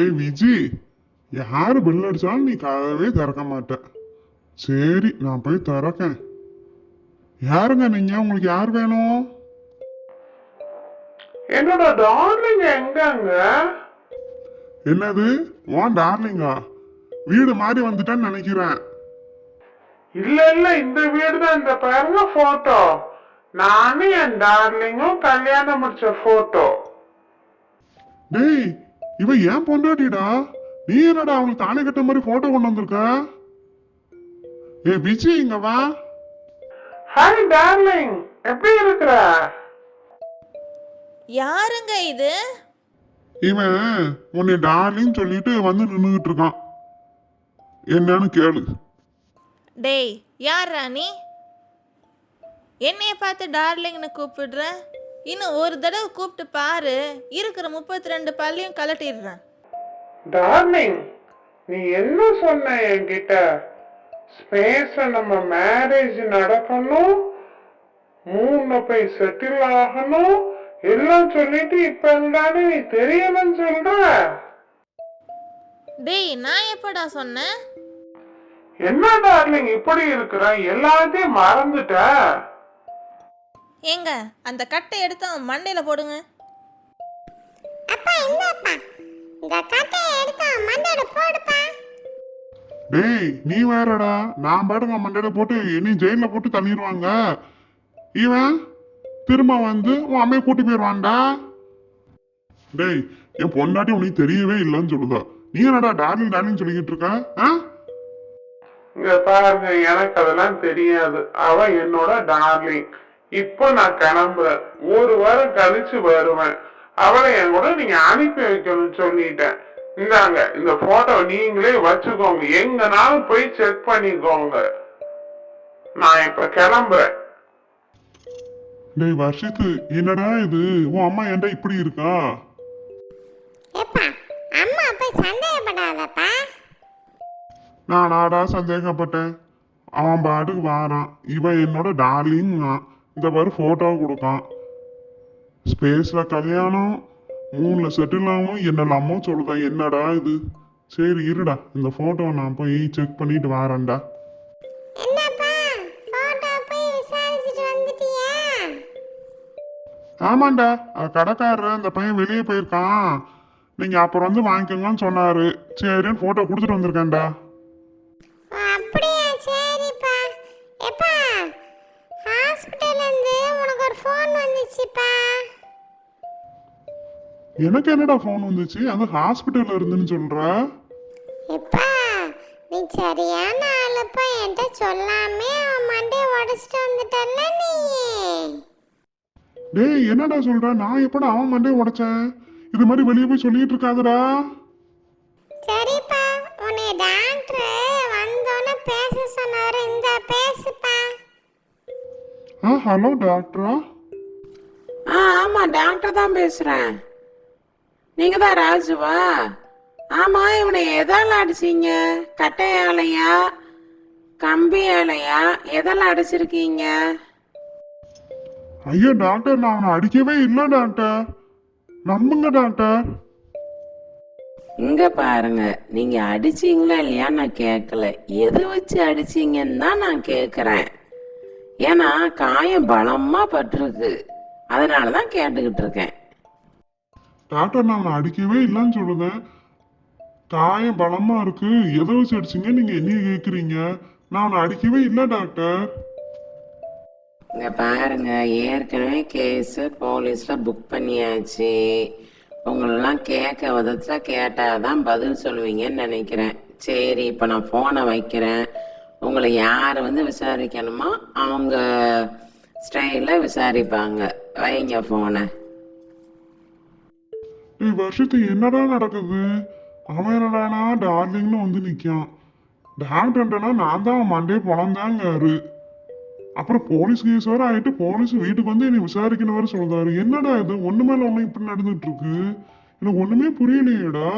ஏய் விஜி யாரு பில் அடிச்சாலும் நீ கதவே திறக்க மாட்ட. சரி நான் போய் திறக்கேன். யாருங்க நீங்க? உங்களுக்கு யார் வேணும்? என்னோட டார்லிங் எங்கங்க? என்னது? உன் டார்லிங்கா வீடு மாறி வந்துட்டேன்னு நினைக்கிறேன். இல்ல இல்ல இந்த வீடு தான். இந்த பாருங்க போட்டோ நானும் என் டார்லிங்கும் கல்யாணம் முடிச்ச போட்டோ டேய் இவ ஏன் பொண்டாட்டிடா? நீ என்னடா அவளுக்கு தானே கட்ட மாதிரி போட்டோ கொண்டு வந்திருக்க? ஏய் விஜி இங்க வா. ஹாய் டார்லிங் எப்படி இருக்கிற? யாருங்க இது? இவன் உன்னை டார்லிங் சொல்லிட்டு வந்து நின்னுகிட்டு இருக்கான். என்னன்னு கேளு. டேய் யார் ராணி என்னைய பார்த்து டார்லிங்னு கூப்பிடுற? இன்னும் ஒரு தடவை கூப்பிட்டு பாரு. இருக்கிற முப்பத்தி ரெண்டு பல்லையும் கலட்டிடுறேன் டார்லிங் நீ என்ன சொன்ன என்கிட்ட? ஸ்பேஸ்ல நம்ம மேரேஜ் நடக்கணும். மூணு போய் செட்டில் ஆகணும். எல்லாம் சொல்லிட்டு இப்ப இருந்தாலும் நீ தெரியலன்னு சொல்ற. டேய் நான் எப்படா சொன்னேன் என்ன டார்லிங் இப்படி இருக்கிற? எல்லாத்தையும் மறந்துட்ட. ஏங்க அந்த கட்டை எடுத்து அவன் மண்டையில போடுங்க. அப்பா இந்தாப்பா. இந்த கட்டையை எடுத்து அவன் மண்டையில போடுப்பா. டேய் நீ வேறடா. நான் பாட்டுங்க மண்டையில போட்டு என்னையும் ஜெயில போட்டு தள்ளிடுவாங்க. இவன் திரும்ப வந்து உன் அம்மையை கூட்டி போயிடுவான்டா. டேய் என் பொண்டாட்டி உனக்கு தெரியவே இல்லைன்னு சொல்லுதா. நீ என்னடா டார்லிங் டார்லிங் சொல்லிக்கிட்டு இருக்க? ஆ? இங்க பாருங்க எனக்கு அதெல்லாம் தெரியாது. அவ என்னோட டார்லிங் இப்போ நான் கிளம்புறேன். ஒரு வாரம் கழிச்சு வருவேன். அவளை என் கூட நீங்க அனுப்பி வைக்கணும்னு சொல்லிட்டேன். இந்தாங்க இந்த போட்டோ நீங்களே வச்சுக்கோங்க. எங்கனாலும் போய் செக் பண்ணிக்கோங்க. நான் இப்ப கிளம்புறேன். டேய் வர்ஷித்து என்னடா இது? உன் அம்மா ஏன்டா இப்படி இருக்கா? அம்மா போய் சந்தேகப்படாதப்பா. நான் நாடா சந்தேகப்பட்டேன். அவன் பாட்டுக்கு வாரான். இவன் என்னோட டார்லிங் இந்த பாரு போட்டோ கொடுக்கான் ஸ்பேஸ்ல கல்யாணம் மூணுல செட்டில் ஆகும் என்னெல்லாமோ சொல்லுதான் என்னடா இது? சரி இருடா. இந்த போட்டோ நான் போய் செக் பண்ணிட்டு வரேன்டா. ஆமாண்டா. அது கடைக்காரர் அந்த பையன் வெளியே போயிருக்கான். நீங்க அப்புறம் வந்து வாங்கிக்கோங்கன்னு சொன்னாரு. சரின்னு போட்டோ கொடுத்துட்டு வந்திருக்கேன்டா. வந்துச்சுப்பா எனக்கு என்னடா ஃபோன் வந்துச்சு? அந்த ஹாஸ்பிட்டல்ல இருந்துன்னு சொல்ற? எப்பா நீ சரியான ஆளுப்பா. என்கிட்ட சொல்லாமே அவன் மண்டையை உடச்சிட்டு வந்துட்டல்ல நீ. டேய் என்னடா சொல்ற? நான் எப்படா அவன் மண்டையை உடைச்சேன்? இது மாதிரி வெளியே போய் சொல்லிட்டு இருக்காதடா. சரிப்பா உன்னை டாக்டர் வந்தோன்னே பேச சொன்னாரு. இந்த பேசுப்பா. ஆ ஹலோ டாக்டரா ஆமாம் டாக்டர் தான் பேசுகிறேன் நீங்கள் தான் ராஜுவா? ஆமாம் இவனை எதால அடிச்சீங்க? கட்டையாலையா கம்பியாலையா எதால அடிச்சிருக்கீங்க? ஐயோ டாக்டர் நான் அவனை அடிக்கவே இல்லை டாக்டர் நம்புங்க டாக்டர் இங்கே பாருங்க நீங்கள் அடிச்சீங்களா இல்லையா நான் கேட்கல. எது வச்சு அடிச்சீங்கன்னு தான் நான் கேட்குறேன். ஏன்னா காயம் பலமாக பட்டிருக்கு. அதனால தான் கேட்டுக்கிட்டு இருக்கேன். டாக்டர் நான் அடிக்கவே இல்லைன்னு சொல்லுதேன் காயம் பலமா இருக்கு. எதை வச்சு அடிச்சீங்க? நீங்க என்னைய கேக்குறீங்க? நான் அடிக்கவே இல்லை டாக்டர். இங்க பாருங்க ஏற்கனவே கேஸு போலீஸில் புக் பண்ணியாச்சு. உங்களெல்லாம் கேட்க விதத்தில் கேட்டால் தான் பதில் சொல்லுவீங்கன்னு நினைக்கிறேன். சரி இப்போ நான் ஃபோனை வைக்கிறேன். உங்களை யார் வந்து விசாரிக்கணுமோ அவங்க ஸ்டைலில் விசாரிப்பாங்க. வைங்க ஃபோனை ஏய் வருஷத்து என்னடா நடக்குது? அவன் என்னடானா டார்லிங்னு வந்து நிற்கான் டாக்டர்ன்றனா நான் தான் அவன் மண்டே பொழந்தாங்காரு. அப்புறம் போலீஸ் கேஸ் வேற ஆயிட்டு போலீஸ் வீட்டுக்கு வந்து என்னை விசாரிக்கணும் வேற சொல்றாரு. என்னடா இது? ஒண்ணு மேல ஒண்ணு இப்படி நடந்துட்டு இருக்கு? எனக்கு ஒண்ணுமே புரியலையேடா.